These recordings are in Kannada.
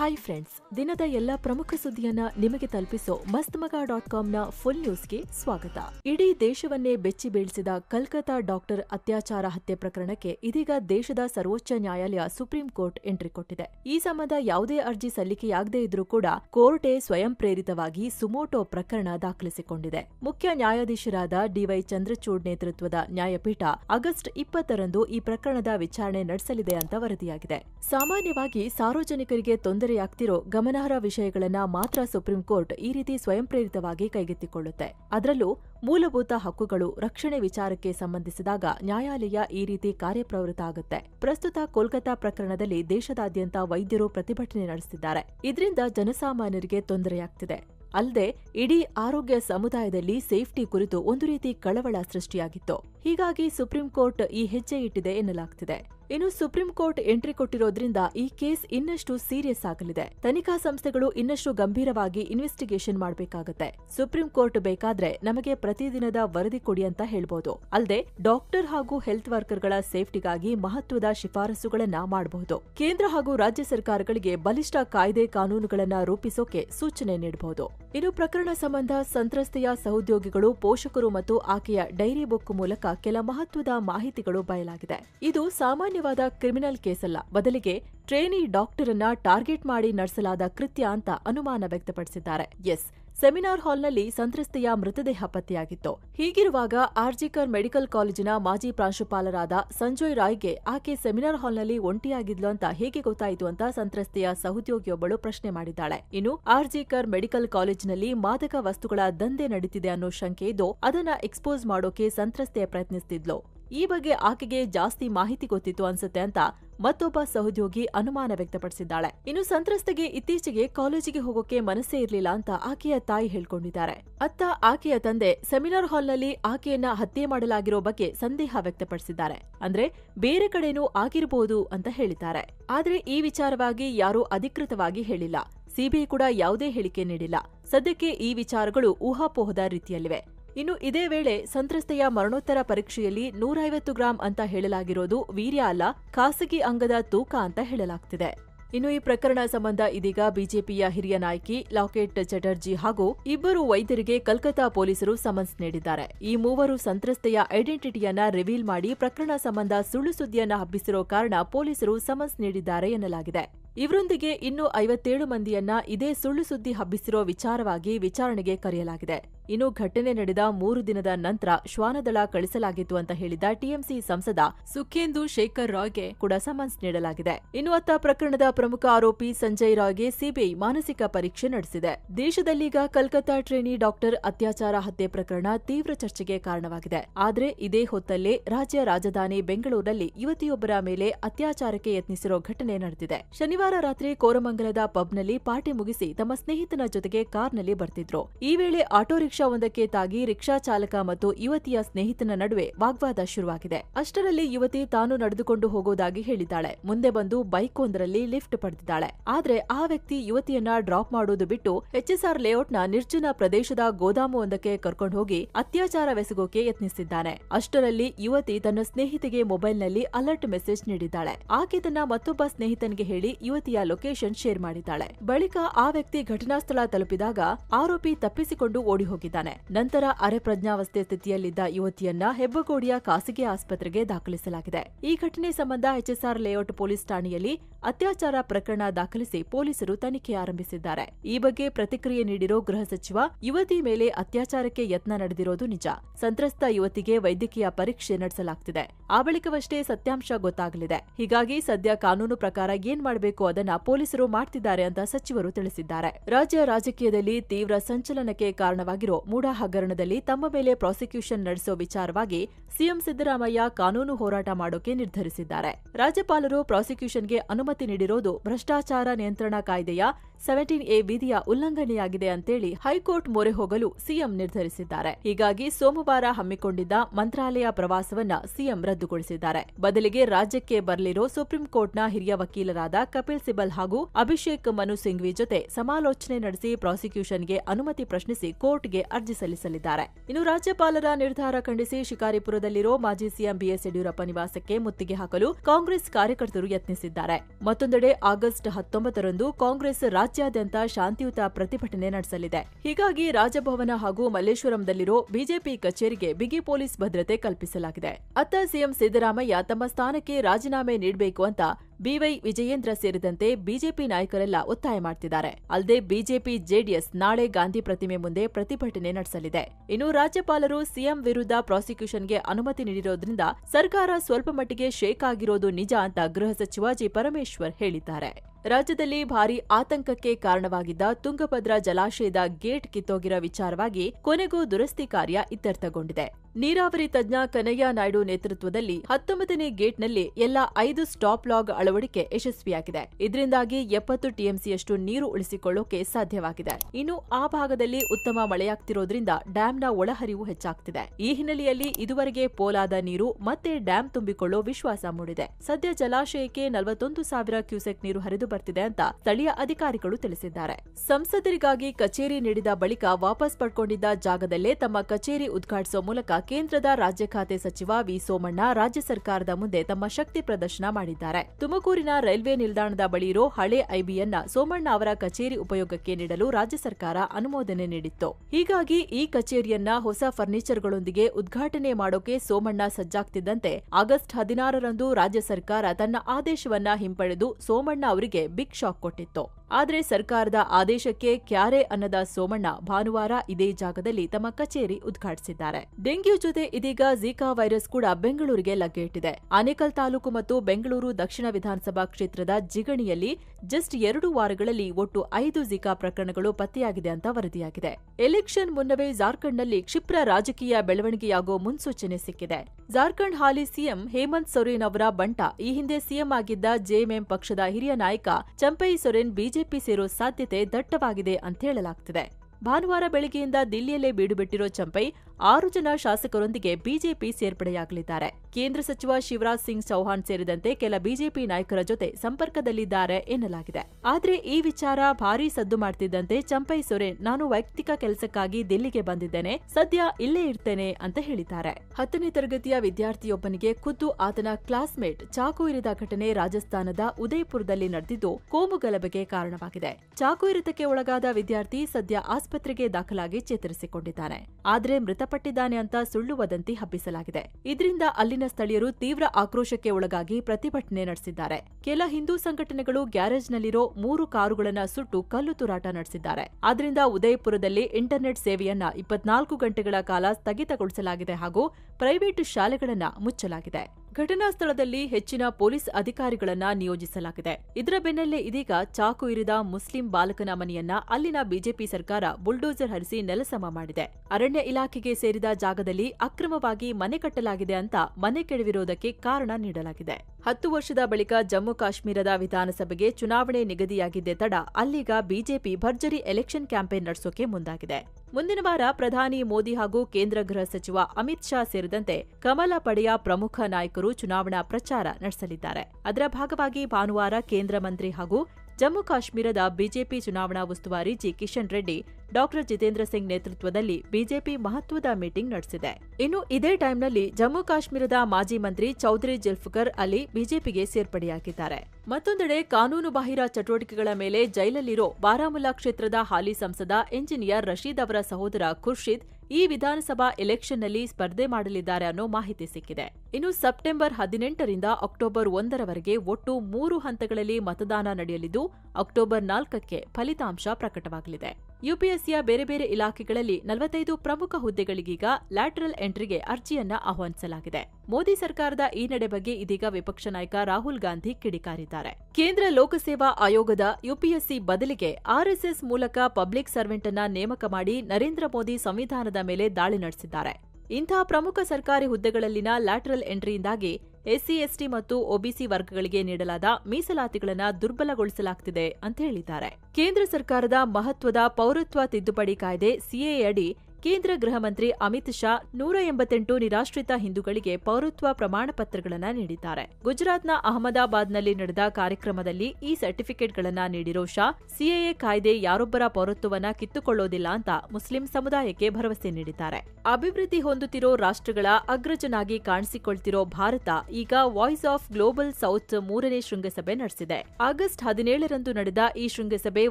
Hi friends ದಿನದ ಎಲ್ಲ ಪ್ರಮುಖ ಸುದ್ದಿಯನ್ನ ನಿಮಗೆ ತಲುಪಿಸೋ ಮಸ್ತ್ ಮಗ ಡಾಟ್ ಕಾಮ್ನ ಫುಲ್ ನ್ಯೂಸ್ಗೆ ಸ್ವಾಗತ. ಇಡೀ ದೇಶವನ್ನೇ ಬೆಚ್ಚಿ ಬೀಳಿಸಿದ ಕಲ್ಕತ್ತಾ ಡಾಕ್ಟರ್ ಅತ್ಯಾಚಾರ ಹತ್ಯೆ ಪ್ರಕರಣಕ್ಕೆ ಇದೀಗ ದೇಶದ ಸರ್ವೋಚ್ಚ ನ್ಯಾಯಾಲಯ ಸುಪ್ರೀಂ ಕೋರ್ಟ್ ಎಂಟ್ರಿ ಕೊಟ್ಟಿದೆ. ಈ ಸಂಬಂಧ ಯಾವುದೇ ಅರ್ಜಿ ಸಲ್ಲಿಕೆಯಾಗದೇ ಇದ್ರೂ ಕೂಡ ಕೋರ್ಟೇ ಸ್ವಯಂ ಪ್ರೇರಿತವಾಗಿ ಸುಮೋಟೋ ಪ್ರಕರಣ ದಾಖಲಿಸಿಕೊಂಡಿದೆ. ಮುಖ್ಯ ನ್ಯಾಯಾಧೀಶರಾದ ಡಿವೈ ಚಂದ್ರಚೂಡ್ ನೇತೃತ್ವದ ನ್ಯಾಯಪೀಠ ಆಗಸ್ಟ್ ಇಪ್ಪತ್ತರಂದು ಈ ಪ್ರಕರಣದ ವಿಚಾರಣೆ ನಡೆಸಲಿದೆ ಅಂತ ವರದಿಯಾಗಿದೆ. ಸಾಮಾನ್ಯವಾಗಿ ಸಾರ್ವಜನಿಕರಿಗೆ ತೊಂದರೆಯಾಗ್ತಿರೋ ಗಮನಾರ್ಹ ವಿಷಯಗಳನ್ನ ಮಾತ್ರ ಸುಪ್ರೀಂ ಕೋರ್ಟ್ ಈ ರೀತಿ ಸ್ವಯಂ ಪ್ರೇರಿತವಾಗಿ ಕೈಗೆತ್ತಿಕೊಳ್ಳುತ್ತೆ. ಅದರಲ್ಲೂ ಮೂಲಭೂತ ಹಕ್ಕುಗಳು ರಕ್ಷಣೆ ವಿಚಾರಕ್ಕೆ ಸಂಬಂಧಿಸಿದಾಗ ನ್ಯಾಯಾಲಯ ಈ ರೀತಿ ಕಾರ್ಯಪ್ರವೃತ್ತ ಆಗುತ್ತೆ. ಪ್ರಸ್ತುತ ಕೋಲ್ಕತಾ ಪ್ರಕರಣದಲ್ಲಿ ದೇಶದಾದ್ಯಂತ ವೈದ್ಯರು ಪ್ರತಿಭಟನೆ ನಡೆಸಿದ್ದಾರೆ ಇದರಿಂದ ಜನಸಾಮಾನ್ಯರಿಗೆ ತೊಂದರೆಯಾಗ್ತಿದೆ. ಅಲ್ಲದೆ ಇಡೀ ಆರೋಗ್ಯ ಸಮುದಾಯದಲ್ಲಿ ಸೇಫ್ಟಿ ಕುರಿತು ಒಂದು ರೀತಿ ಕಳವಳ ಸೃಷ್ಟಿಯಾಗಿತ್ತು. ಹೀಗಾಗಿ ಸುಪ್ರೀಂ ಕೋರ್ಟ್ ಈ ಹೆಜ್ಜೆ ಇಟ್ಟಿದೆ ಎನ್ನಲಾಗ್ತಿದೆ. ಇನ್ನು ಸುಪ್ರೀಂ ಕೋರ್ಟ್ ಎಂಟ್ರಿ ಕೊಟ್ಟಿರೋದ್ರಿಂದ ಈ ಕೇಸ್ ಇನ್ನಷ್ಟು ಸೀರಿಯಸ್ ಆಗಲಿದೆ. ತನಿಖಾ ಸಂಸ್ಥೆಗಳು ಇನ್ನಷ್ಟು ಗಂಭೀರವಾಗಿ ಇನ್ವೆಸ್ಟಿಗೇಷನ್ ಮಾಡಬೇಕಾಗುತ್ತೆ. ಸುಪ್ರೀಂ ಕೋರ್ಟ್ ಬೇಕಾದ್ರೆ ನಮಗೆ ಪ್ರತಿದಿನದ ವರದಿ ಕೊಡಿ ಅಂತ ಹೇಳ್ಬೋದು. ಅಲ್ಲದೆ ಡಾಕ್ಟರ್ ಹಾಗೂ ಹೆಲ್ತ್ ವರ್ಕರ್ಗಳ ಸೇಫ್ಟಿಗಾಗಿ ಮಹತ್ವದ ಶಿಫಾರಸುಗಳನ್ನ ಮಾಡಬಹುದು ಕೇಂದ್ರ ಹಾಗೂ ರಾಜ್ಯ ಸರ್ಕಾರಗಳಿಗೆ ಬಲಿಷ್ಠ ಕಾಯ್ದೆ ಕಾನೂನುಗಳನ್ನ ರೂಪಿಸೋಕೆ ಸೂಚನೆ ನೀಡಬಹುದು ಇನ್ನು ಪ್ರಕರಣ ಸಂಬಂಧ ಸಂತ್ರಸ್ತೆಯ ಸಹೋದ್ಯೋಗಿಗಳು ಪೋಷಕರು ಮತ್ತು ಆಕೆಯ ಡೈರಿ ಬುಕ್ ಮೂಲಕ ಕೆಲ ಮಹತ್ವದ ಮಾಹಿತಿಗಳು ಬಯಲಾಗಿದೆ. ಇದು ಸಾಮಾನ್ಯವಾದ ಕ್ರಿಮಿನಲ್ ಕೇಸ್ ಅಲ್ಲ ಬದಲಿಗೆ ಟ್ರೇನಿ ಡಾಕ್ಟರ್ ಅನ್ನ ಟಾರ್ಗೆಟ್ ಮಾಡಿ ನಡೆಸಲಾದ ಕೃತ್ಯ ಅಂತ ಅನುಮಾನ ವ್ಯಕ್ತಪಡಿಸಿದ್ದಾರೆ. ಎಸ್ ಸೆಮಿನಾರ್ ಹಾಲ್ನಲ್ಲಿ ಸಂತ್ರಸ್ತೆಯ ಮೃತದೇಹ ಪತ್ತೆಯಾಗಿತ್ತು. ಹೀಗಿರುವಾಗ ಆರ್ಜಿಕರ್ ಮೆಡಿಕಲ್ ಕಾಲೇಜಿನ ಮಾಜಿ ಪ್ರಾಂಶುಪಾಲರಾದ ಸಂಜಯ್ ರಾಯ್ಗೆ ಆಕೆ ಸೆಮಿನಾರ್ ಹಾಲ್ನಲ್ಲಿ ಒಂಟಿಯಾಗಿದ್ಲು ಅಂತ ಹೇಗೆ ಗೊತ್ತಾಯಿತು ಅಂತ ಸಂತ್ರಸ್ತೆಯ ಸಹೋದ್ಯೋಗಿಯೊಬ್ಬಳು ಪ್ರಶ್ನೆ ಮಾಡಿದ್ದಾಳೆ. ಇನ್ನು ಆರ್ಜಿಕರ್ ಮೆಡಿಕಲ್ ಕಾಲೇಜಿನಲ್ಲಿ ಮಾದಕ ವಸ್ತುಗಳ ದಂಧೆ ನಡೀತಿದೆ ಅನ್ನೋ ಶಂಕೆ ಇದ್ದು ಅದನ್ನ ಎಕ್ಸ್ಪೋಸ್ ಮಾಡೋಕೆ ಸಂತ್ರಸ್ತೆ ಪ್ರಯತ್ನಿಸ್ತಿದ್ಲು. ಈ ಬಗ್ಗೆ ಆಕೆಗೆ ಜಾಸ್ತಿ ಮಾಹಿತಿ ಗೊತ್ತಿತ್ತು ಅನ್ಸುತ್ತೆ ಅಂತ ಮತ್ತೊಬ್ಬ ಸಹೋದ್ಯೋಗಿ ಅನುಮಾನ ವ್ಯಕ್ತಪಡಿಸಿದ್ದಾಳೆ. ಇನ್ನು ಸಂತ್ರಸ್ತೆಗೆ ಇತ್ತೀಚೆಗೆ ಕಾಲೇಜಿಗೆ ಹೋಗೋಕೆ ಮನಸ್ಸೇ ಇರಲಿಲ್ಲ ಅಂತ ಆಕೆಯ ತಾಯಿ ಹೇಳ್ಕೊಂಡಿದ್ದಾರೆ. ಅತ್ತ ಆಕೆಯ ತಂದೆ ಸೆಮಿನಾರ್ ಹಾಲ್ನಲ್ಲಿ ಆಕೆಯನ್ನ ಹತ್ಯೆ ಮಾಡಲಾಗಿರೋ ಬಗ್ಗೆ ಸಂದೇಹ ವ್ಯಕ್ತಪಡಿಸಿದ್ದಾರೆ. ಅಂದ್ರೆ ಬೇರೆ ಕಡೆನೂ ಆಗಿರಬಹುದು ಅಂತ ಹೇಳಿದ್ದಾರೆ. ಆದ್ರೆ ಈ ವಿಚಾರವಾಗಿ ಯಾರೂ ಅಧಿಕೃತವಾಗಿ ಹೇಳಿಲ್ಲ. ಸಿಬಿಐ ಕೂಡ ಯಾವುದೇ ಹೇಳಿಕೆ ನೀಡಿಲ್ಲ. ಸದ್ಯಕ್ಕೆ ಈ ವಿಚಾರಗಳು ಊಹಾಪೋಹದ ರೀತಿಯಲ್ಲಿವೆ. ಇನ್ನು ಇದೇ ವೇಳೆ ಸಂತ್ರಸ್ತೆಯ ಮರಣೋತ್ತರ ಪರೀಕ್ಷೆಯಲ್ಲಿ ನೂರೈವತ್ತು ಗ್ರಾಂ ಅಂತ ಹೇಳಲಾಗಿರೋದು ವೀರ್ಯ ಅಲ್ಲ, ಖಾಸಗಿ ಅಂಗದ ತೂಕ ಅಂತ ಹೇಳಲಾಗ್ತಿದೆ. ಇನ್ನು ಈ ಪ್ರಕರಣ ಸಂಬಂಧ ಇದೀಗ ಬಿಜೆಪಿಯ ಹಿರಿಯ ನಾಯಕಿ ಲಾಕೆಟ್ ಚಟರ್ಜಿ ಹಾಗೂ ಇಬ್ಬರು ವೈದ್ಯರಿಗೆ ಕಲ್ಕತ್ತಾ ಪೊಲೀಸರು ಸಮನ್ಸ್ ನೀಡಿದ್ದಾರೆ. ಈ ಮೂವರು ಸಂತ್ರಸ್ತೆಯ ಐಡೆಂಟಿಟಿಯನ್ನ ರಿವೀಲ್ ಮಾಡಿ ಪ್ರಕರಣ ಸಂಬಂಧ ಸುಳ್ಳು ಸುದ್ದಿಯನ್ನ ಹಬ್ಬಿಸಿರೋ ಕಾರಣ ಪೊಲೀಸರು ಸಮನ್ಸ್ ನೀಡಿದ್ದಾರೆ ಎನ್ನಲಾಗಿದೆ. ಇವರೊಂದಿಗೆ ಇನ್ನೂ ಐವತ್ತೇಳು ಮಂದಿಯನ್ನ ಇದೇ ಸುಳ್ಳು ಸುದ್ದಿ ಹಬ್ಬಿಸಿರೋ ವಿಚಾರವಾಗಿ ವಿಚಾರಣೆಗೆ ಕರೆಯಲಾಗಿದೆ. ಇನ್ನು ಘಟನೆ ನಡೆದ ಮೂರು ದಿನದ ನಂತರ ಶ್ವಾನದಳ ಕಳಿಸಲಾಗಿತ್ತು ಅಂತ ಹೇಳಿದ ಟಿಎಂಸಿ ಸಂಸದ ಸುಖೇಂದು ಶೇಖರ್ ರಾಯ್ಗೆ ಕೂಡ ಸಮನ್ಸ್ ನೀಡಲಾಗಿದೆ. ಇನ್ನು ಅತ್ತ ಪ್ರಕರಣದ ಪ್ರಮುಖ ಆರೋಪಿ ಸಂಜಯ್ ರಾಯ್ಗೆ ಸಿಬಿಐ ಮಾನಸಿಕ ಪರೀಕ್ಷೆ ನಡೆಸಿದೆ. ದೇಶದಲ್ಲೀಗ ಕಲ್ಕತ್ತಾ ಟ್ರೇನಿ ಡಾಕ್ಟರ್ ಅತ್ಯಾಚಾರ ಹತ್ಯೆ ಪ್ರಕರಣ ತೀವ್ರ ಚರ್ಚೆಗೆ ಕಾರಣವಾಗಿದೆ. ಆದರೆ ಇದೇ ಹೊತ್ತಲ್ಲೇ ರಾಜ್ಯ ರಾಜಧಾನಿ ಬೆಂಗಳೂರಿನಲ್ಲಿ ಯುವತಿಯೊಬ್ಬರ ಮೇಲೆ ಅತ್ಯಾಚಾರಕ್ಕೆ ಯತ್ನಿಸಿರೋ ಘಟನೆ ನಡೆದಿದೆ. ಶನಿವಾರ ರಾತ್ರಿ ಕೋರಮಂಗಲದ ಪಬ್ನಲ್ಲಿ ಪಾರ್ಟಿ ಮುಗಿಸಿ ತಮ್ಮ ಸ್ನೇಹಿತನ ಜೊತೆಗೆ ಕಾರ್ನಲ್ಲಿ ಬರ್ತಿದ್ರು. ಈ ವೇಳೆ ಆಟೋ ಒಂದಕ್ಕೆ ತಾಗಿ ರಿಕ್ಷಾ ಚಾಲಕ ಮತ್ತು ಯುವತಿಯ ಸ್ನೇಹಿತನ ನಡುವೆ ವಾಗ್ವಾದ ಶುರುವಾಗಿದೆ. ಅಷ್ಟರಲ್ಲಿ ಯುವತಿ ತಾನು ನಡೆದುಕೊಂಡು ಹೋಗೋದಾಗಿ ಹೇಳಿದ್ದಾಳೆ. ಮುಂದೆ ಬಂದು ಬೈಕ್ ಒಂದರಲ್ಲಿ ಲಿಫ್ಟ್ ಪಡೆದಿದ್ದಾಳೆ. ಆದ್ರೆ ಆ ವ್ಯಕ್ತಿ ಯುವತಿಯನ್ನ ಡ್ರಾಪ್ ಮಾಡೋದು ಬಿಟ್ಟು ಎಚ್ಎಸ್ಆರ್ ಲೇಔಟ್ನ ನಿರ್ಜನ ಪ್ರದೇಶದ ಗೋದಾಮು ಒಂದಕ್ಕೆ ಕರ್ಕೊಂಡು ಹೋಗಿ ಅತ್ಯಾಚಾರವೆಸಗೋಕೆ ಯತ್ನಿಸಿದ್ದಾನೆ. ಅಷ್ಟರಲ್ಲಿ ಯುವತಿ ತನ್ನ ಸ್ನೇಹಿತೆಗೆ ಮೊಬೈಲ್ನಲ್ಲಿ ಅಲರ್ಟ್ ಮೆಸೇಜ್ ನೀಡಿದ್ದಾಳೆ. ಆಕೆ ತನ್ನ ಮತ್ತೊಬ್ಬ ಸ್ನೇಹಿತನಿಗೆ ಹೇಳಿ ಯುವತಿಯ ಲೊಕೇಶನ್ ಶೇರ್ ಮಾಡಿದ್ದಾಳೆ. ಬಳಿಕ ಆ ವ್ಯಕ್ತಿ ಘಟನಾ ಸ್ಥಳ ತಲುಪಿದಾಗ ಆರೋಪಿ ತಪ್ಪಿಸಿಕೊಂಡು ಓಡಿ ಹೋಗಿದ್ದಾನೆ ನಂತರ ಅರೆ ಪ್ರಜ್ಞಾವಸ್ಥೆ ಸ್ಥಿತಿಯಲ್ಲಿದ್ದ ಯುವತಿಯನ್ನ ಹೆಬ್ಬಗೋಡಿಯ ಖಾಸಗಿ ಆಸ್ಪತ್ರೆಗೆ ದಾಖಲಿಸಲಾಗಿದೆ. ಈ ಘಟನೆ ಸಂಬಂಧ ಎಚ್ಎಸ್ಆರ್ ಲೇಔಟ್ ಪೊಲೀಸ್ ಠಾಣೆಯಲ್ಲಿ ಅತ್ಯಾಚಾರ ಪ್ರಕರಣ ದಾಖಲಿಸಿ ಪೊಲೀಸರು ತನಿಖೆ ಆರಂಭಿಸಿದ್ದಾರೆ. ಈ ಬಗ್ಗೆ ಪ್ರತಿಕ್ರಿಯೆ ನೀಡಿರೋ ಗೃಹ ಸಚಿವ, ಯುವತಿ ಮೇಲೆ ಅತ್ಯಾಚಾರಕ್ಕೆ ಯತ್ನ ನಡೆದಿರೋದು ನಿಜ. ಸಂತ್ರಸ್ತ ಯುವತಿಗೆ ವೈದ್ಯಕೀಯ ಪರೀಕ್ಷೆ ನಡೆಸಲಾಗ್ತಿದೆ. ಆ ಬಳಿಕವಷ್ಟೇ ಸತ್ಯಾಂಶ ಗೊತ್ತಾಗಲಿದೆ. ಹೀಗಾಗಿ ಸದ್ಯ ಕಾನೂನು ಪ್ರಕಾರ ಏನ್ ಮಾಡಬೇಕು ಅದನ್ನ ಪೊಲೀಸರು ಮಾಡ್ತಿದ್ದಾರೆ ಅಂತ ಸಚಿವರು ತಿಳಿಸಿದ್ದಾರೆ. ರಾಜ್ಯ ರಾಜಕೀಯದಲ್ಲಿ ತೀವ್ರ ಸಂಚಲನಕ್ಕೆ ಕಾರಣವಾಗಿರೋ ನಡೆದಿರೋ ಮೂಢ ಹಗರಣದಲ್ಲಿ ತಮ್ಮ ಮೇಲೆ ಪ್ರಾಸಿಕ್ಯೂಷನ್ ನಡೆಸೋ ವಿಚಾರವಾಗಿ ಸಿಎಂ ಸಿದ್ದರಾಮಯ್ಯ ಕಾನೂನು ಹೋರಾಟ ಮಾಡೋಕೆ ನಿರ್ಧರಿಸಿದ್ದಾರೆ. ರಾಜ್ಯಪಾಲರು ಪ್ರಾಸಿಕ್ಯೂಷನ್ಗೆ ಅನುಮತಿ ನೀಡಿರೋದು ಭ್ರಷ್ಟಾಚಾರ ನಿಯಂತ್ರಣ ಕಾಯ್ದೆಯ ಸೆವೆಂಟೀನ್ ಎ ವಿಧಿಯ ಉಲ್ಲಂಘನೆಯಾಗಿದೆ ಅಂತೇಳಿ ಹೈಕೋರ್ಟ್ ಮೊರೆ ಹೋಗಲು ಸಿಎಂ ನಿರ್ಧರಿಸಿದ್ದಾರೆ. ಹೀಗಾಗಿ ಸೋಮವಾರ ಹಮ್ಮಿಕೊಂಡಿದ್ದ ಮಂತ್ರಾಲಯ ಪ್ರವಾಸವನ್ನ ಸಿಎಂ ರದ್ದುಗೊಳಿಸಿದ್ದಾರೆ. ಬದಲಿಗೆ ರಾಜ್ಯಕ್ಕೆ ಬರಲಿರೋ ಸುಪ್ರೀಂ ಕೋರ್ಟ್ನ ಹಿರಿಯ ವಕೀಲರಾದ ಕಪಿಲ್ ಸಿಬಲ್ ಹಾಗೂ ಅಭಿಷೇಕ್ ಮನು ಸಿಂಘ್ವಿ ಜೊತೆ ಸಮಾಲೋಚನೆ ನಡೆಸಿ ಪ್ರಾಸಿಕ್ಯೂಷನ್ಗೆ ಅನುಮತಿ ಪ್ರಶ್ನಿಸಿ ಕೋರ್ಟ್ಗೆ ಅರ್ಜಿ ಸಲ್ಲಿಸಲಿದ್ದಾರೆ. ಇನ್ನು ರಾಜ್ಯಪಾಲರ ನಿರ್ಧಾರ ಖಂಡಿಸಿ ಶಿಕಾರಿಪುರದಲ್ಲಿರೋ ಮಾಜಿ ಸಿಎಂ ಬಿಎಸ್ ಯಡಿಯೂರಪ್ಪ ನಿವಾಸಕ್ಕೆ ಮುತ್ತಿಗೆ ಹಾಕಲು ಕಾಂಗ್ರೆಸ್ ಕಾರ್ಯಕರ್ತರು ಯತ್ನಿಸಿದ್ದಾರೆ. ಮತ್ತೊಂದೆಡೆ ಆಗಸ್ಟ್ ಹತ್ತೊಂಬತ್ತರಂದು ಕಾಂಗ್ರೆಸ್ ರಾಜ್ಯಾದ್ಯಂತ ಶಾಂತಿಯುತ ಪ್ರತಿಭಟನೆ ನಡೆಸಲಿದೆ. ಹೀಗಾಗಿ ರಾಜಭವನ ಹಾಗೂ ಮಲ್ಲೇಶ್ವರಂದಲ್ಲಿರೋ ಬಿಜೆಪಿ ಕಚೇರಿಗೆ ಬಿಗಿ ಪೊಲೀಸ್ ಭದ್ರತೆ ಕಲ್ಪಿಸಲಾಗಿದೆ. ಅತ್ತ ಸಿಎಂ ಸಿದ್ದರಾಮಯ್ಯ ತಮ್ಮ ಸ್ಥಾನಕ್ಕೆ ರಾಜೀನಾಮೆ ನೀಡಬೇಕು ಅಂತ ಬಿವೈ ವಿಜಯೇಂದ್ರ ಸೇರಿದಂತೆ ಬಿಜೆಪಿ ನಾಯಕರೆಲ್ಲ ಒತ್ತಾಯ ಮಾಡ್ತಿದ್ದಾರೆ. ಅಲ್ಲದೆ ಬಿಜೆಪಿ ಜೆಡಿಎಸ್ ನಾಳೆ ಗಾಂಧಿ ಪ್ರತಿಮೆ ಮುಂದೆ ಪ್ರತಿಭಟನೆ ನಡೆಸಲಿದೆ. ಇನ್ನು ರಾಜ್ಯಪಾಲರು ಸಿಎಂ ವಿರುದ್ಧ ಪ್ರಾಸಿಕ್ಯೂಷನ್ಗೆ ಅನುಮತಿ ನೀಡಿರೋದ್ರಿಂದ ಸರ್ಕಾರ ಸ್ವಲ್ಪ ಮಟ್ಟಿಗೆ ಶೇಕ್ ಆಗಿರೋದು ನಿಜ ಅಂತ ಗೃಹ ಸಚಿವ ಜಿ. ಪರಮೇಶ್ವರ್ ಹೇಳಿದ್ದಾರೆ. ರಾಜ್ಯದಲ್ಲಿ ಭಾರೀ ಆತಂಕಕ್ಕೆ ಕಾರಣವಾಗಿದ್ದ ತುಂಗಭದ್ರಾ ಜಲಾಶಯದ ಗೇಟ್ ಕಿತ್ತೋಗಿರೋ ವಿಚಾರವಾಗಿ ಕೊನೆಗೂ ದುರಸ್ತಿ ಕಾರ್ಯ ಇತ್ಯರ್ಥಗೊಂಡಿದೆ. ನೀರಾವರಿ ತಜ್ಞ ಕನಯ್ಯ ನಾಯ್ಡು ನೇತೃತ್ವದಲ್ಲಿ ಹತ್ತೊಂಬತ್ತನೇ ಗೇಟ್ನಲ್ಲಿ ಎಲ್ಲ ಐದು ಸ್ಟಾಪ್ ಲಾಗ್ ಅಳವಡಿಕೆ ಯಶಸ್ವಿಯಾಗಿದೆ. ಇದರಿಂದಾಗಿ ಎಪ್ಪತ್ತು ಟಿಎಂಸಿಯಷ್ಟು ನೀರು ಉಳಿಸಿಕೊಳ್ಳೋಕೆ ಸಾಧ್ಯವಾಗಿದೆ. ಇನ್ನು ಆ ಭಾಗದಲ್ಲಿ ಉತ್ತಮ ಮಳೆಯಾಗ್ತಿರೋದ್ರಿಂದ ಡ್ಯಾಂನ ಒಳಹರಿವು ಹೆಚ್ಚಾಗ್ತಿದೆ. ಈ ಹಿನ್ನೆಲೆಯಲ್ಲಿ ಇದುವರೆಗೆ ಪೋಲಾದ ನೀರು ಮತ್ತೆ ಡ್ಯಾಂ ತುಂಬಿಕೊಳ್ಳೋ ವಿಶ್ವಾಸ ಮೂಡಿದೆ. ಸದ್ಯ ಜಲಾಶಯಕ್ಕೆ ನಲವತ್ತೊಂದು ಸಾವಿರ ಕ್ಯೂಸೆಕ್ ನೀರು ಹರಿದು ಬರ್ತಿದೆ ಅಂತ ಸ್ಥಳೀಯ ಅಧಿಕಾರಿಗಳು ತಿಳಿಸಿದ್ದಾರೆ. ಸಂಸದರಿಗಾಗಿ ಕಚೇರಿ ನೀಡಿದ ಬಳಿಕ ವಾಪಸ್ ಪಡ್ಕೊಂಡಿದ್ದ ಜಾಗದಲ್ಲೇ ತಮ್ಮ ಕಚೇರಿ ಉದ್ಘಾಟಿಸುವ ಮೂಲಕ ಕೇಂದ್ರದ ರಾಜ್ಯ ಖಾತೆ ಸಚಿವ ವಿ ಸೋಮಣ್ಣ ರಾಜ್ಯ ಸರ್ಕಾರದ ಮುಂದೆ ತಮ್ಮ ಶಕ್ತಿ ಪ್ರದರ್ಶನ ಮಾಡಿದ್ದಾರೆ. ತುಮಕೂರಿನ ರೈಲ್ವೆ ನಿಲ್ದಾಣದ ಬಳಿ ಇರೋ ಹಳೆ ಐಬಿಯನ್ನ ಸೋಮಣ್ಣ ಅವರ ಕಚೇರಿ ಉಪಯೋಗಕ್ಕೆ ನೀಡಲು ರಾಜ್ಯ ಸರ್ಕಾರ ಅನುಮೋದನೆ ನೀಡಿತ್ತು. ಹೀಗಾಗಿ ಈ ಕಚೇರಿಯನ್ನ ಹೊಸ ಫರ್ನಿಚರ್ಗಳೊಂದಿಗೆ ಉದ್ಘಾಟನೆ ಮಾಡೋಕೆ ಸೋಮಣ್ಣ ಸಜ್ಜಾಗ್ತಿದ್ದಂತೆ ಆಗಸ್ಟ್ ಹದಿನಾರರಂದು ರಾಜ್ಯ ಸರ್ಕಾರ ತನ್ನ ಆದೇಶವನ್ನ ಹಿಂಪಡೆದು ಸೋಮಣ್ಣ ಅವರಿಗೆ ಬಿಗ್ ಶಾಕ್ ಕೊಟ್ಟಿತ್ತು. ಆದರೆ ಸರ್ಕಾರದ ಆದೇಶಕ್ಕೆ ಕ್ಯಾರೆ ಅನ್ನದ ಸೋಮಣ್ಣ ಭಾನುವಾರ ಇದೇ ಜಾಗದಲ್ಲಿ ತಮ್ಮ ಕಚೇರಿ ಉದ್ಘಾಟಿಸಿದ್ದಾರೆ. ಡೆಂಗ್ಯೂ ಜೊತೆ ಇದೀಗ ಝೀಕಾ ವೈರಸ್ ಕೂಡ ಬೆಂಗಳೂರಿಗೆ ಲಗ್ಗೆ ಇಟ್ಟಿದೆ. ಆನೇಕಲ್ ತಾಲೂಕು ಮತ್ತು ಬೆಂಗಳೂರು ದಕ್ಷಿಣ ವಿಧಾನಸಭಾ ಕ್ಷೇತ್ರದ ಜಿಗಣಿಯಲ್ಲಿ ಜಸ್ಟ್ ಎರಡು ವಾರಗಳಲ್ಲಿ ಒಟ್ಟು ಐದು ಝಿಕಾ ಪ್ರಕರಣಗಳು ಪತ್ತೆಯಾಗಿದೆ ಅಂತ ವರದಿಯಾಗಿದೆ. ಎಲೆಕ್ಷನ್ ಮುನ್ನವೇ ಜಾರ್ಖಂಡ್ನಲ್ಲಿ ಕ್ಷಿಪ್ರ ರಾಜಕೀಯ ಬೆಳವಣಿಗೆಯಾಗೋ ಮುನ್ಸೂಚನೆ ಸಿಕ್ಕಿದೆ. ಜಾರ್ಖಂಡ್ ಹಾಲಿ ಸಿಎಂ ಹೇಮಂತ್ ಸೊರೇನ್ ಅವರ ಬಂಟ. ಈ ಹಿಂದೆ ಸಿಎಂ ಆಗಿದ್ದ ಜೆಎಂಎಂ ಪಕ್ಷದ ಹಿರಿಯ ನಾಯಕ ಚಂಪೈ ಸೊರೇನ್ ಬಿಜೆಪಿ ಸೇರೋ ಸಾಧ್ಯತೆ ದಟ್ಟವಾಗಿದೆ ಅಂತ ಹೇಳಲಾಗ್ತಿದೆ. ಭಾನುವಾರ ಬೆಳಗ್ಗೆಯಿಂದ ದಿಲ್ಲಿಯಲ್ಲೇ ಬೀಡುಬಿಟ್ಟಿರೋ ಚಂಪೈ ಆರು ಜನ ಶಾಸಕರೊಂದಿಗೆ ಬಿಜೆಪಿ ಸೇರ್ಪಡೆಯಾಗಲಿದ್ದಾರೆ. ಕೇಂದ್ರ ಸಚಿವ ಶಿವರಾಜ್ ಸಿಂಗ್ ಚೌಹಾಣ್ ಸೇರಿದಂತೆ ಕೆಲ ಬಿಜೆಪಿ ನಾಯಕರ ಜೊತೆ ಸಂಪರ್ಕದಲ್ಲಿದ್ದಾರೆ ಎನ್ನಲಾಗಿದೆ. ಆದ್ರೆ ಈ ವಿಚಾರ ಭಾರೀ ಸದ್ದು ಮಾಡ್ತಿದ್ದಂತೆ ಚಂಪೈ ಸೊರೇನ್, ನಾನು ವೈಯಕ್ತಿಕ ಕೆಲಸಕ್ಕಾಗಿ ದಿಲ್ಲಿಗೆ ಬಂದಿದ್ದೇನೆ, ಸದ್ಯ ಇಲ್ಲೇ ಇರ್ತೇನೆ ಅಂತ ಹೇಳಿದ್ದಾರೆ. ಹತ್ತನೇ ತರಗತಿಯ ವಿದ್ಯಾರ್ಥಿಯೊಬ್ಬನಿಗೆ ಖುದ್ದು ಆತನ ಕ್ಲಾಸ್ಮೇಟ್ ಚಾಕು ಇರಿದ ಘಟನೆ ರಾಜಸ್ಥಾನದ ಉದಯಪುರದಲ್ಲಿ ನಡೆದಿದ್ದು ಕೋಮು ಗಲಭೆಗೆ ಕಾರಣವಾಗಿದೆ. ಚಾಕು ಇರಿತಕ್ಕೆ ಒಳಗಾದ ವಿದ್ಯಾರ್ಥಿ ಸದ್ಯ ಆಸ್ಪತ್ರೆಗೆ ದಾಖಲಾಗಿ ಚೇತರಿಸಿಕೊಂಡಿದ್ದಾನೆ. ಆದ್ರೆ ಮೃತಪಟ್ಟಿದ್ದಾನೆ ಅಂತ ಸುಳ್ಳು ವದಂತಿ ಹಬ್ಬಿಸಲಾಗಿದೆ. ಇದರಿಂದ ಅಲ್ಲಿನ ಸ್ಥಳೀಯರು ತೀವ್ರ ಆಕ್ರೋಶಕ್ಕೆ ಒಳಗಾಗಿ ಪ್ರತಿಭಟನೆ ನಡೆಸಿದ್ದಾರೆ. ಕೆಲ ಹಿಂದೂ ಸಂಘಟನೆಗಳು ಗ್ಯಾರೇಜ್ನಲ್ಲಿರೋ ಮೂರು ಕಾರುಗಳನ್ನ ಸುಟ್ಟು ಕಲ್ಲು ತೂರಾಟ ನಡೆಸಿದ್ದಾರೆ. ಆದ್ರಿಂದ ಉದಯಪುರದಲ್ಲಿ ಇಂಟರ್ನೆಟ್ ಸೇವೆಯನ್ನ ಇಪ್ಪತ್ನಾಲ್ಕು ಗಂಟೆಗಳ ಕಾಲ ಸ್ಥಗಿತಗೊಳಿಸಲಾಗಿದೆ ಹಾಗೂ ಪ್ರೈವೇಟ್ ಶಾಲೆಗಳನ್ನ ಮುಚ್ಚಲಾಗಿದೆ. ಘಟನಾ ಸ್ಥಳದಲ್ಲಿ ಹೆಚ್ಚಿನ ಪೊಲೀಸ್ ಅಧಿಕಾರಿಗಳನ್ನ ನಿಯೋಜಿಸಲಾಗಿದೆ. ಇದರ ಬೆನ್ನಲ್ಲೇ ಇದೀಗ ಚಾಕು ಇರಿದ ಮುಸ್ಲಿಂ ಬಾಲಕನ ಮನೆಯನ್ನ ಅಲ್ಲಿನ ಬಿಜೆಪಿ ಸರ್ಕಾರ ಬುಲ್ಡೋಸರ್ ಹರಿಸಿ ನೆಲಸಮ ಮಾಡಿದೆ. ಅರಣ್ಯ ಇಲಾಖೆಗೆ ಸೇರಿದ ಜಾಗದಲ್ಲಿ ಅಕ್ರಮವಾಗಿ ಮನೆ ಕಟ್ಟಲಾಗಿದೆ ಅಂತ ಮನೆ ಕೆಡವಿರೋದಕ್ಕೆ ಕಾರಣ ನೀಡಲಾಗಿದೆ. ಹತ್ತು ವರ್ಷದ ಬಳಿಕ ಜಮ್ಮು ಕಾಶ್ಮೀರದ ವಿಧಾನಸಭೆಗೆ ಚುನಾವಣೆ ನಿಗದಿಯಾಗಿದ್ದೇ ತಡ, ಅಲ್ಲೀಗ ಬಿಜೆಪಿ ಭರ್ಜರಿ ಎಲೆಕ್ಷನ್ ಕ್ಯಾಂಪೇನ್ ನಡೆಸೋಕೆ ಮುಂದಾಗಿದೆ. ಮುಂದಿನ ವಾರ ಪ್ರಧಾನಿ ಮೋದಿ ಹಾಗೂ ಕೇಂದ್ರ ಗೃಹ ಸಚಿವ ಅಮಿತ್ ಶಾ ಸೇರಿದಂತೆ ಕಮಲ ಪಡೆಯ ಪ್ರಮುಖ ನಾಯಕರು ಚುನಾವಣಾ ಪ್ರಚಾರ ನಡೆಸಲಿದ್ದಾರೆ. ಅದರ ಭಾಗವಾಗಿ ಭಾನುವಾರ ಕೇಂದ್ರ ಮಂತ್ರಿ ಹಾಗೂ ಜಮ್ಮು ಕಾಶ್ಮೀರದ ಬಿಜೆಪಿ ಚುನಾವಣಾ ಉಸ್ತುವಾರಿ ಜಿ ಕಿಶನ್ ರೆಡ್ಡಿ, ಡಾಕ್ಟರ್ ಜಿತೇಂದ್ರ ಸಿಂಗ್ ನೇತೃತ್ವದಲ್ಲಿ ಬಿಜೆಪಿ ಮಹತ್ವದ ಮೀಟಿಂಗ್ ನಡೆಸಿದೆ. ಇನ್ನು ಇದೇ ಟೈಮ್ನಲ್ಲಿ ಜಮ್ಮು ಕಾಶ್ಮೀರದ ಮಾಜಿ ಮಂತ್ರಿ ಚೌಧರಿ ಜುಲ್ಫಿಕರ್ ಅಲಿ ಬಿಜೆಪಿಗೆ ಸೇರ್ಪಡೆಯಾಗಿದ್ದಾರೆ. ಮತ್ತೊಂದೆಡೆ ಕಾನೂನು ಬಾಹಿರ ಚಟುವಟಿಕೆಗಳ ಮೇಲೆ ಜೈಲಲ್ಲಿರೋ ಬಾರಾಮುಲ್ಲಾ ಕ್ಷೇತ್ರದ ಹಾಲಿ ಸಂಸದ ಎಂಜಿನಿಯರ್ ರಶೀದ್ ಅವರ ಸಹೋದರ ಖುರ್ಷಿದ್ ಈ ವಿಧಾನಸಭಾ ಎಲೆಕ್ಷನ್ನಲ್ಲಿ ಸ್ಪರ್ಧೆ ಮಾಡಲಿದ್ದಾರೆ ಅನ್ನೋ ಮಾಹಿತಿ ಸಿಕ್ಕಿದೆ. ಇನ್ನು ಸೆಪ್ಟೆಂಬರ್ ಹದಿನೆಂಟರಿಂದ ಅಕ್ಟೋಬರ್ ಒಂದರವರೆಗೆ ಒಟ್ಟು ಮೂರು ಹಂತಗಳಲ್ಲಿ ಮತದಾನ ನಡೆಯಲಿದ್ದು, ಅಕ್ಟೋಬರ್ ನಾಲ್ಕಕ್ಕೆ ಫಲಿತಾಂಶ ಪ್ರಕಟವಾಗಲಿದೆ. ಯುಪಿಎಸ್ಸಿಯ ಬೇರೆ ಬೇರೆ ಇಲಾಖೆಗಳಲ್ಲಿ ನಲವತ್ತೈದು ಪ್ರಮುಖ ಹುದ್ದೆಗಳಿಗೀಗ ಲ್ಯಾಟರಲ್ ಎಂಟ್ರಿಗೆ ಅರ್ಜಿಯನ್ನ ಆಹ್ವಾನಿಸಲಾಗಿದೆ. ಮೋದಿ ಸರ್ಕಾರದ ಈ ನಡೆ ಬಗ್ಗೆ ಇದೀಗ ವಿಪಕ್ಷ ನಾಯಕ ರಾಹುಲ್ ಗಾಂಧಿ ಕಿಡಿಕಾರಿದ್ದಾರೆ. ಕೇಂದ್ರ ಲೋಕಸೇವಾ ಆಯೋಗದ ಯುಪಿಎಸ್ಸಿ ಬದಲಿಗೆ ಆರ್ಎಸ್ಎಸ್ ಮೂಲಕ ಪಬ್ಲಿಕ್ ಸರ್ವೆಂಟ್ ಅನ್ನ ನೇಮಕ ಮಾಡಿ ನರೇಂದ್ರ ಮೋದಿ ಸಂವಿಧಾನದ ಮೇಲೆ ದಾಳಿ ನಡೆಸಿದ್ದಾರೆ. ಇಂತಹ ಪ್ರಮುಖ ಸರ್ಕಾರಿ ಹುದ್ದೆಗಳಲ್ಲಿನ ಲ್ಯಾಟರಲ್ ಎಂಟ್ರಿಯಿಂದಾಗಿ ಎಸ್ಸಿ, ಎಸ್ಟಿ ಮತ್ತು ಒಬಿಸಿ ವರ್ಗಗಳಿಗೆ ನೀಡಲಾದ ಮೀಸಲಾತಿಗಳನ್ನು ದುರ್ಬಲಗೊಳಿಸಲಾಗ್ತಿದೆ ಅಂತ ಹೇಳಿದ್ದಾರೆ. ಕೇಂದ್ರ ಸರ್ಕಾರದ ಮಹತ್ವದ ಪೌರತ್ವ ತಿದ್ದುಪಡಿ ಕಾಯ್ದೆ ಸಿಎ ಅಡಿ ಕೇಂದ್ರ ಗೃಹ ಮಂತ್ರಿ ಅಮಿತ್ ಶಾ ನೂರ ಎಂಬತ್ತೆಂಟು ನಿರಾಶ್ರಿತ ಹಿಂದೂಗಳಿಗೆ ಪೌರತ್ವ ಪ್ರಮಾಣ ಪತ್ರಗಳನ್ನು ನೀಡಿದ್ದಾರೆ. ಗುಜರಾತ್ನ ಅಹಮದಾಬಾದ್ನಲ್ಲಿ ನಡೆದ ಕಾರ್ಯಕ್ರಮದಲ್ಲಿ ಈ ಸರ್ಟಿಫಿಕೇಟ್ಗಳನ್ನು ನೀಡಿರೋ ಶಾ, ಸಿಎಎ ಕಾಯ್ದೆ ಯಾರೊಬ್ಬರ ಪೌರತ್ವವನ್ನ ಕಿತ್ತುಕೊಳ್ಳೋದಿಲ್ಲ ಅಂತ ಮುಸ್ಲಿಂ ಸಮುದಾಯಕ್ಕೆ ಭರವಸೆ ನೀಡಿದ್ದಾರೆ. ಅಭಿವೃದ್ಧಿ ಹೊಂದುತ್ತಿರೋ ರಾಷ್ಟ್ರಗಳ ಅಗ್ರಜನಾಗಿ ಕಾಣಿಸಿಕೊಳ್ತಿರೋ ಭಾರತ ಈಗ ವಾಯ್ಸ್ ಆಫ್ ಗ್ಲೋಬಲ್ ಸೌತ್ ಮೂರನೇ ಶೃಂಗಸಭೆ ನಡೆಸಿದೆ. ಆಗಸ್ಟ್ ಹದಿನೇಳರಂದು ನಡೆದ ಈ ಶೃಂಗಸಭೆ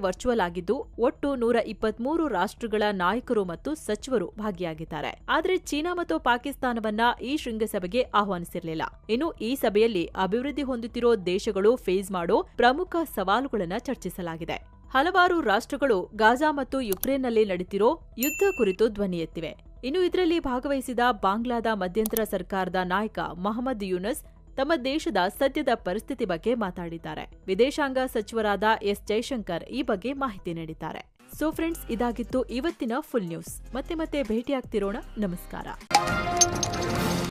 ವರ್ಚುವಲ್ ಆಗಿದ್ದು, ಒಟ್ಟು ನೂರ ಇಪ್ಪತ್ಮೂರು ರಾಷ್ಟ್ರಗಳ ನಾಯಕರು ಮತ್ತು ಸಚಿವರು ಭಾಗಿಯಾಗಿದ್ದಾರೆ. ಆದರೆ ಚೀನಾ ಮತ್ತು ಪಾಕಿಸ್ತಾನವನ್ನ ಈ ಶೃಂಗಸಭೆಗೆ ಆಹ್ವಾನಿಸಿರಲಿಲ್ಲ. ಇನ್ನು ಈ ಸಭೆಯಲ್ಲಿ ಅಭಿವೃದ್ಧಿ ಹೊಂದುತ್ತಿರೋ ದೇಶಗಳು ಫೇಸ್ ಮಾಡೋ ಪ್ರಮುಖ ಸವಾಲುಗಳನ್ನು ಚರ್ಚಿಸಲಾಗಿದೆ. ಹಲವಾರು ರಾಷ್ಟ್ರಗಳು ಗಾಜಾ ಮತ್ತು ಯುಕ್ರೇನ್ನಲ್ಲಿ ನಡೀತಿರೋ ಯುದ್ಧ ಕುರಿತು ಧ್ವನಿ ಎತ್ತಿವೆ. ಇನ್ನು ಇದರಲ್ಲಿ ಭಾಗವಹಿಸಿದ ಬಾಂಗ್ಲಾದ ಮಧ್ಯಂತರ ಸರ್ಕಾರದ ನಾಯಕ ಮಹಮ್ಮದ್ ಯೂನಸ್ ತಮ್ಮ ದೇಶದ ಸದ್ಯದ ಪರಿಸ್ಥಿತಿ ಬಗ್ಗೆ ಮಾತಾಡಿದ್ದಾರೆ. ವಿದೇಶಾಂಗ ಸಚಿವರಾದ ಎಸ್ ಜೈಶಂಕರ್ ಈ ಬಗ್ಗೆ ಮಾಹಿತಿ ನೀಡಿದ್ದಾರೆ. ಸೊ ಫ್ರೆಂಡ್ಸ್ ಇದಾಗಿತ್ತು ಇವತ್ತಿನ ಫುಲ್ ನ್ಯೂಸ್ ಮತ್ತೆ ಮತ್ತೆ ಭೇಟಿಯಾಗ್ತಿರೋಣ. ನಮಸ್ಕಾರ.